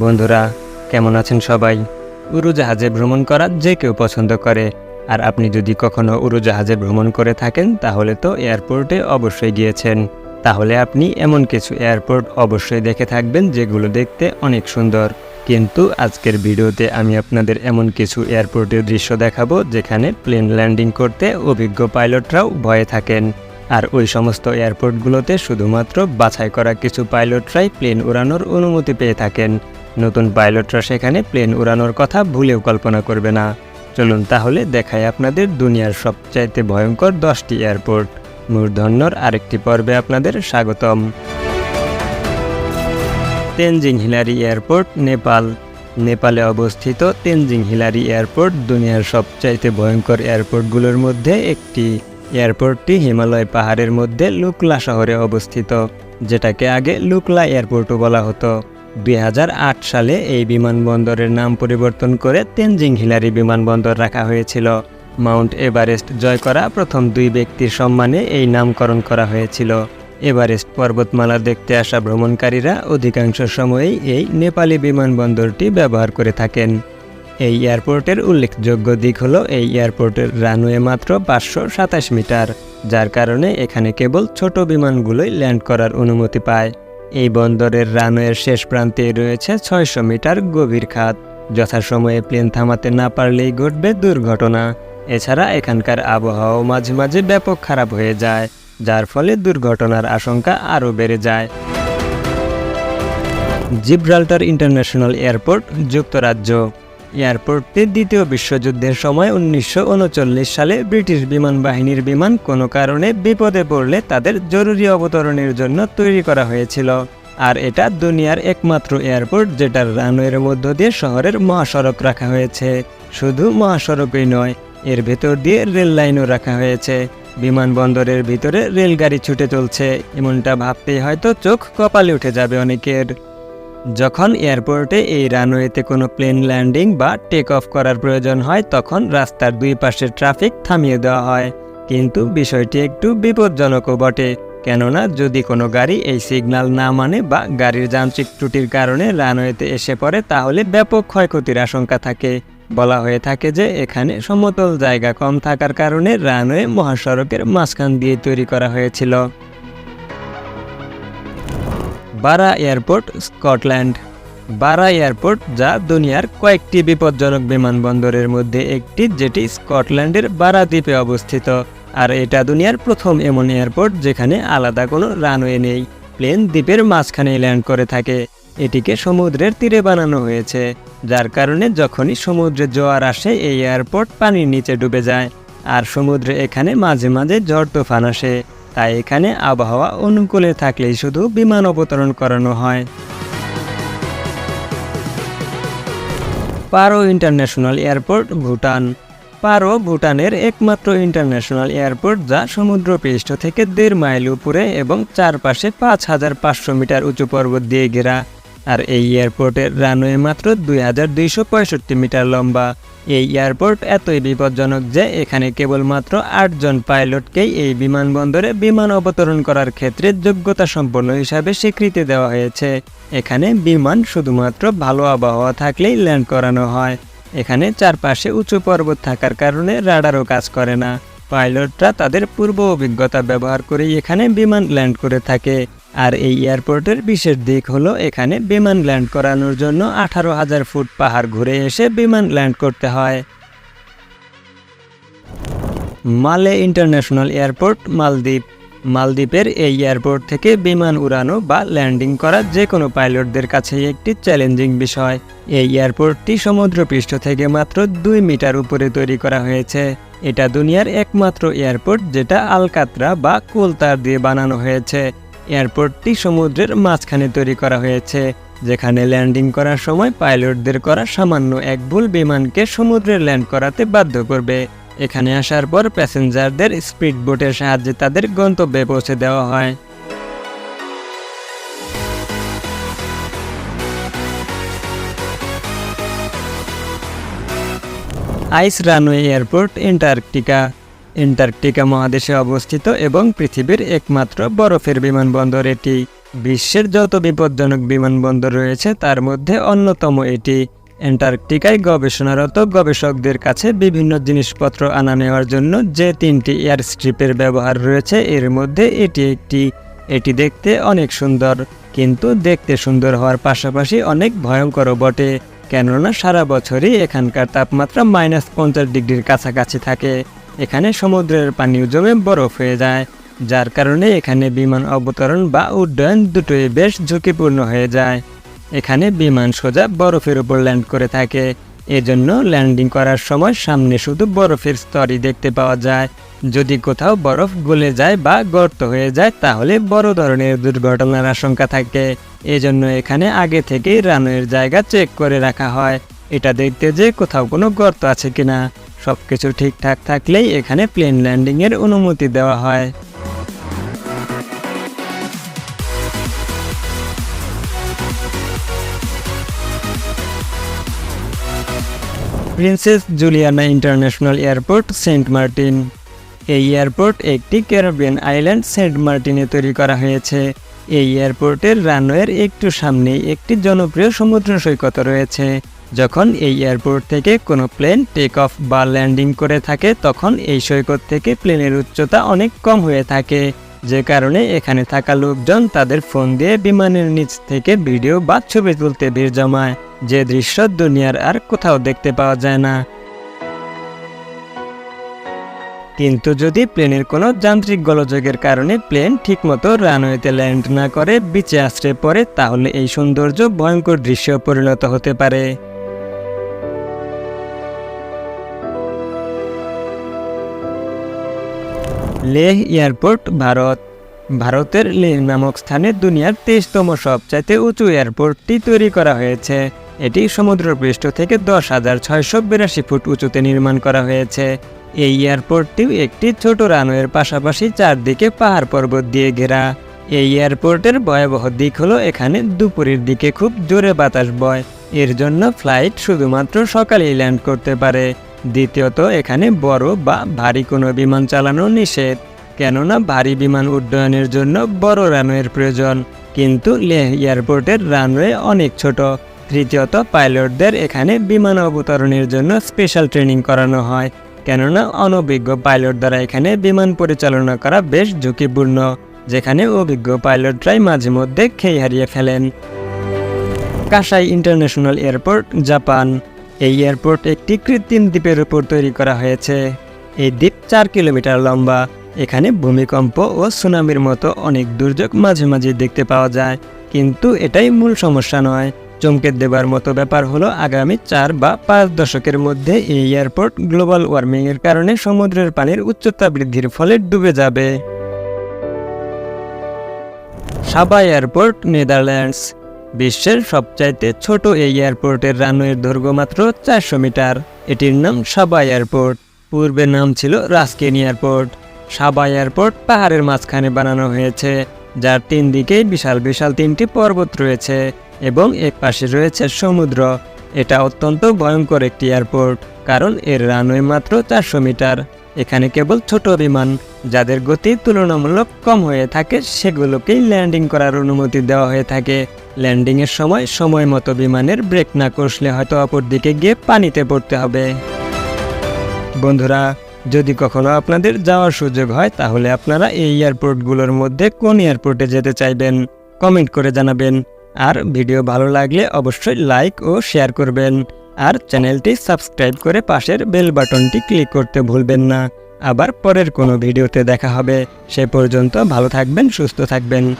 বন্ধুরা, কেমন আছেন সবাই? উড়োজাহাজে ভ্রমণ করা যে কেউ পছন্দ করে। আর আপনি যদি কখনো উড়োজাহাজে ভ্রমণ করে থাকেন, তাহলে তো এয়ারপোর্টে অবশ্যই গিয়েছেন। তাহলে আপনি এমন কিছু এয়ারপোর্ট অবশ্যই দেখে থাকবেন, যেগুলো দেখতে অনেক সুন্দর। কিন্তু আজকের ভিডিওতে আমি আপনাদের এমন কিছু এয়ারপোর্টের দৃশ্য দেখাবো, যেখানে প্লেন ল্যান্ডিং করতে অভিজ্ঞ পাইলটরাও ভয়ে থাকেন। আর ওই সমস্ত এয়ারপোর্টগুলোতে শুধুমাত্র বাছাই করা কিছু পাইলটরাই প্লেন উড়ানোর অনুমতি পেয়ে থাকেন। নতুন পাইলটরা সেখানে প্লেন উড়ানোর কথা ভুলেও কল্পনা করবে না। চলুন তাহলে দেখাই আপনাদের দুনিয়ার সবচাইতে ভয়ঙ্কর দশটি এয়ারপোর্ট। মূর্ধন্যর আরেকটি পর্বে আপনাদের স্বাগতম। Tenzing Hillary airport, Nepal. নেপালে অবস্থিত তেনজিং হিলারি এয়ারপোর্ট দুনিয়ার সবচাইতে ভয়ঙ্কর এয়ারপোর্টগুলোর মধ্যে একটি। এয়ারপোর্টটি হিমালয় পাহাড়ের মধ্যে লুকলা শহরে অবস্থিত, যেটাকে আগে লুকলা এয়ারপোর্টও বলা হতো। দুই হাজার আট সালে এই বিমানবন্দরের নাম পরিবর্তন করে তেনজিং হিলারি বিমানবন্দর রাখা হয়েছিল। মাউন্ট এভারেস্ট জয় করা প্রথম দুই ব্যক্তির সম্মানে এই নামকরণ করা হয়েছিল। এভারেস্ট পর্বতমালা দেখতে আসা ভ্রমণকারীরা অধিকাংশ সময়েই এই নেপালি বিমানবন্দরটি ব্যবহার করে থাকেন। এই এয়ারপোর্টের উল্লেখযোগ্য দিক হলো এই এয়ারপোর্টের রানওয়ে মাত্র পাঁচশো সাতাশ মিটার, যার কারণে এখানে কেবল ছোট বিমানগুলোই ল্যান্ড করার অনুমতি পায়। এই বন্দরের রানওয়ের শেষ প্রান্তে রয়েছে ছয়শো মিটার গভীর খাত। যথাসময়ে প্লেন থামাতে না পারলেই ঘটবে দুর্ঘটনা। এছাড়া এখানকার আবহাওয়াও মাঝে মাঝে ব্যাপক খারাপ হয়ে যায়, যার ফলে দুর্ঘটনার আশঙ্কা আরও বেড়ে যায়। জিব্রাল্টার ইন্টারন্যাশনাল এয়ারপোর্ট, যুক্তরাজ্য। এয়ারপোর্টটি দ্বিতীয় বিশ্বযুদ্ধের সময় উনিশশো উনচল্লিশ সালে ব্রিটিশ বিমান বাহিনীর বিমান কোনো কারণে বিপদে পড়লে তাদের জরুরি অবতরণের জন্য তৈরি করা হয়েছিল। আর এটা দুনিয়ার একমাত্র এয়ারপোর্ট যেটার রানওয়ের মধ্য দিয়ে শহরের মহাসড়ক রাখা হয়েছে। শুধু মহাসড়কই নয়, এর ভেতর দিয়ে রেল লাইনও রাখা হয়েছে। বিমানবন্দরের ভিতরে রেলগাড়ি ছুটে চলছে, এমনটা ভাবতেই হয়তো চোখ কপালে উঠে যাবে অনেকের। যখন এয়ারপোর্টে এই রানওয়েতে কোনো প্লেন ল্যান্ডিং বা টেক অফ করার প্রয়োজন হয়, তখন রাস্তার দুই পাশের ট্রাফিক থামিয়ে দেওয়া হয়। কিন্তু বিষয়টি একটু বিপজ্জনকও বটে, কেননা যদি কোনো গাড়ি এই সিগন্যাল না মানে বা গাড়ির যান্ত্রিক ত্রুটির কারণে রানওয়েতে এসে পড়ে, তাহলে ব্যাপক ক্ষয়ক্ষতির আশঙ্কা থাকে। বলা হয়ে থাকে যে, এখানে সমতল জায়গা কম থাকার কারণে রানওয়ে মহাসড়কের মাঝখান দিয়ে তৈরি করা হয়েছিল। বারা এয়ারপোর্ট, স্কটল্যান্ড। বারা এয়ারপোর্ট যা দুনিয়ার কয়েকটি বিপজ্জনক বিমানবন্দরের মধ্যে একটি, যেটি স্কটল্যান্ডের বারা দ্বীপে অবস্থিত। আর এটা দুনিয়ার প্রথম এমন এয়ারপোর্ট যেখানে আলাদা কোনো রানওয়ে নেই, প্লেন দ্বীপের মাঝখানে ল্যান্ড করে থাকে। এটিকে সমুদ্রের তীরে বানানো হয়েছে, যার কারণে যখনই সমুদ্রে জোয়ার আসে, এই এয়ারপোর্ট পানির নিচে ডুবে যায়। আর সমুদ্রে এখানে মাঝে মাঝে ঝড় তুফান আসে। তাই এখানে আবহাওয়া অনুকূলে থাকলেই শুধু বিমান অবতরণ করানো হয়। পারো ইন্টারন্যাশনাল এয়ারপোর্ট ভুটান। পারো ভুটানের একমাত্র ইন্টারন্যাশনাল এয়ারপোর্ট যা সমুদ্রপৃষ্ঠ থেকে দেড় মাইল উপরে এবং চারপাশে পাঁচ হাজার পাঁচশো মিটার উঁচু পর্বত দিয়ে ঘেরা। আর এই এয়ারপোর্টের রানওয়ে মাত্র দুই হাজার দুইশো পঁয়ষট্টি মিটার লম্বা। এই এয়ারপোর্ট এতই বিপজ্জনক যে এখানে কেবলমাত্র আটজন পাইলটকেই এই বিমানবন্দরে বিমান অবতরণ করার ক্ষেত্রে যোগ্যতা সম্পন্ন হিসাবে স্বীকৃতি দেওয়া হয়েছে। এখানে বিমান শুধুমাত্র ভালো আবহাওয়া থাকলেই ল্যান্ড করানো হয়। এখানে চারপাশে উঁচু পর্বত থাকার কারণে রাডারও কাজ করে না। পাইলটরা তাদের পূর্ব অভিজ্ঞতা ব্যবহার করেই এখানে বিমান ল্যান্ড করে থাকে। আর এই এয়ারপোর্টের বিশেষ দিক হলো এখানে বিমান ল্যান্ড করানোর জন্য আঠারো হাজার ফুট পাহাড় ঘুরে এসে বিমান ল্যান্ড করতে হয়। মালে ইন্টারন্যাশনাল এয়ারপোর্ট, মালদ্বীপ। মালদ্বীপের এই এয়ারপোর্ট থেকে বিমান উড়ানো বা ল্যান্ডিং করা যে কোনো পাইলটদের কাছেই একটি চ্যালেঞ্জিং বিষয়। এই এয়ারপোর্টটি সমুদ্রপৃষ্ঠ থেকে মাত্র দুই মিটার উপরে তৈরি করা হয়েছে। এটা দুনিয়ার একমাত্র এয়ারপোর্ট যেটা আলকাতরা বা কোলতার দিয়ে বানানো হয়েছে। এয়ারপোর্টটি সমুদ্রের মাঝখানে তৈরি করা হয়েছে, যেখানে ল্যান্ডিং করার সময় পাইলটদের করা সামান্য এক ভুল বিমানকে সমুদ্রে ল্যান্ড করাতে বাধ্য করবে। এখানে আসার পর প্যাসেঞ্জারদের স্পিড বোটের সাহায্যে তাদের গন্তব্যে পৌঁছে দেওয়া হয়। আইস রানওয়ে এয়ারপোর্ট এন্টার্কটিকা এন্টার্কটিকা মহাদেশে অবস্থিত এবং পৃথিবীর একমাত্র বরফের বিমানবন্দর এটি। বিশ্বের যত বিপজ্জনক বিমানবন্দর রয়েছে, তার মধ্যে অন্যতম এটি। অ্যান্টার্কটিকায় গবেষণারত গবেষকদের কাছে বিভিন্ন জিনিসপত্র আনা নেওয়ার জন্য যে তিনটি এয়ার স্ট্রিপের ব্যবহার রয়েছে, এর মধ্যে এটি একটি। এটি দেখতে অনেক সুন্দর, কিন্তু দেখতে সুন্দর হওয়ার পাশাপাশি অনেক ভয়ঙ্করও বটে, কেননা সারা বছরই এখানকার তাপমাত্রা মাইনাস পঞ্চাশ ডিগ্রির কাছাকাছি থাকে। এখানে সমুদ্রের পানিও জমে বরফ হয়ে যায়, যার কারণে এখানে বিমান অবতরণ বা উড্ডয়ন দুটোই বেশ ঝুঁকিপূর্ণ হয়ে যায়। এখানে বিমান সোজা বরফের উপর ল্যান্ড করে থাকে। এজন্য ল্যান্ডিং করার সময় সামনে শুধু বরফের স্তরই দেখতে পাওয়া যায়। যদি কোথাও বরফ গলে যায় বা গর্ত হয়ে যায়, তাহলে বড় ধরনের দুর্ঘটনার আশঙ্কা থাকে। এজন্য এখানে আগে থেকেই রানওয়ের জায়গা চেক করে রাখা হয়। এটা দেখতে যে কোথাও কোনো গর্ত আছে কিনা। সবকিছু ঠিকঠাক থাকলেই এখানে প্লেন ল্যান্ডিংয়ের অনুমতি দেওয়া হয়। Princess Juliana International Airport Saint Martin. এই এয়ারপোর্ট একটি ক্যারাবিয়ান আইল্যান্ড সেন্ট মার্টিনে তৈরি করা হয়েছে। এই এয়ারপোর্টের রানওয়ের একটু সামনেই একটি জনপ্রিয় সমুদ্র সৈকত রয়েছে। যখন এই এয়ারপোর্ট থেকে কোনো প্লেন টেক অফ বা ল্যান্ডিং করে থাকে, তখন এই সৈকত থেকে প্লেনের উচ্চতা অনেক কম হয়ে থাকে। যে কারণে এখানে থাকা লোকজন তাদের ফোন দিয়ে বিমানের নিচ থেকে ভিডিও বা ছবি তুলতে ভিড় জমায়। যে দৃশ্য দুনিয়ার আর কোথাও দেখতে পাওয়া যায় না। কিন্তু যদি প্লেনের কোনো যান্ত্রিক গোলযোগের কারণে প্লেন ঠিকমতো রানওয়েতে ল্যান্ড না করে, বিচে আশ্রে পড়ে, তাহলে এই সৌন্দর্য ভয়ঙ্কর দৃশ্য পরিণত হতে পারে। লেহ এয়ারপোর্ট, ভারত। ভারতের লেহ নামক স্থানে দুনিয়ার তেইশতম সবচাইতে উঁচু এয়ারপোর্টটি তৈরি করা হয়েছে। এটি সমুদ্রপৃষ্ঠ থেকে দশ হাজার ছয়শো বিরাশি ফুট উঁচুতে নির্মাণ করা হয়েছে। এই এয়ারপোর্টটিও একটি ছোট রানওয়ের পাশাপাশি চারদিকে পাহাড় পর্বত দিয়ে ঘেরা। এই এয়ারপোর্টের ভয়াবহ দিক হলো এখানে দুপুরের দিকে খুব জোরে বাতাস বয়। এর জন্য ফ্লাইট শুধুমাত্র সকালেই ল্যান্ড করতে পারে। দ্বিতীয়ত, এখানে বড় বা ভারী কোনো বিমান চালানো নিষেধ, কেননা ভারী বিমান উড্ডয়নের জন্য বড় রানওয়ের প্রয়োজন। কিন্তু লেহ এয়ারপোর্টের রানওয়ে অনেক ছোট। তৃতীয়ত, পাইলটদের এখানে বিমান অবতরণের জন্য স্পেশাল ট্রেনিং করানো হয়, কেননা অনভিজ্ঞ পাইলট দ্বারা এখানে বিমান পরিচালনা করা বেশ ঝুঁকিপূর্ণ, যেখানে অভিজ্ঞ পাইলটরাই মাঝে মধ্যে খেই হারিয়ে ফেলেন। Kansai International Airport, Japan. এই এয়ারপোর্ট একটি কৃত্রিম দ্বীপের উপর তৈরি করা হয়েছে। এই দ্বীপ চার কিলোমিটার লম্বা। এখানে ভূমিকম্প ও সুনামির মতো অনেক দুর্যোগ মাঝে মাঝে দেখতে পাওয়া যায়। কিন্তু এটাই মূল সমস্যা নয়। চমকে দেবার মতো ব্যাপার হলো আগামী চার বা পাঁচ দশকের মধ্যে এই এয়ারপোর্ট গ্লোবাল ওয়ার্মিংয়ের কারণে সমুদ্রের পানির উচ্চতা বৃদ্ধির ফলে ডুবে যাবে। Saba airport, Netherlands. বিশ্বের সবচাইতে ছোট এই এয়ারপোর্টের রানওয়ের দৈর্ঘ্য মাত্র চারশো মিটার। এটির নাম সাবা এয়ারপোর্ট। পূর্বে নাম ছিল রাস্কেন এয়ারপোর্ট। সাবা এয়ারপোর্ট পাহাড়ের মাঝখানে বানানো হয়েছে, যার তিন দিকেই বিশাল বিশাল তিনটি পর্বত রয়েছে এবং এক পাশে রয়েছে সমুদ্র। এটা অত্যন্ত ভয়ঙ্কর একটি এয়ারপোর্ট, কারণ এর রানওয়ে মাত্র চারশো মিটার। এখানে কেবল ছোট বিমান, যাদের গতি তুলনামূলক কম হয়ে থাকে, সেগুলোকেই ল্যান্ডিং করার অনুমতি দেওয়া হয়ে থাকে। ল্যান্ডিংয়ের সময় সময় মতো বিমানের ব্রেক না কষলে হয়তো অপর দিকে গিয়ে পানিতে পড়তে হবে। বন্ধুরা, যদি কখনো আপনাদের যাওয়ার সুযোগ হয়, তাহলে আপনারা এই এয়ারপোর্টগুলোর মধ্যে কোন এয়ারপোর্টে যেতে চাইবেন? কমেন্ট করে জানাবেন। আর ভিডিও ভালো লাগলে অবশ্যই লাইক ও শেয়ার করবেন। আর চ্যানেলটি সাবস্ক্রাইব করে পাশের বেল বাটনটি ক্লিক করতে ভুলবেন না। আবার পরের কোনো ভিডিওতে দেখা হবে। সে পর্যন্ত ভালো থাকবেন, সুস্থ থাকবেন।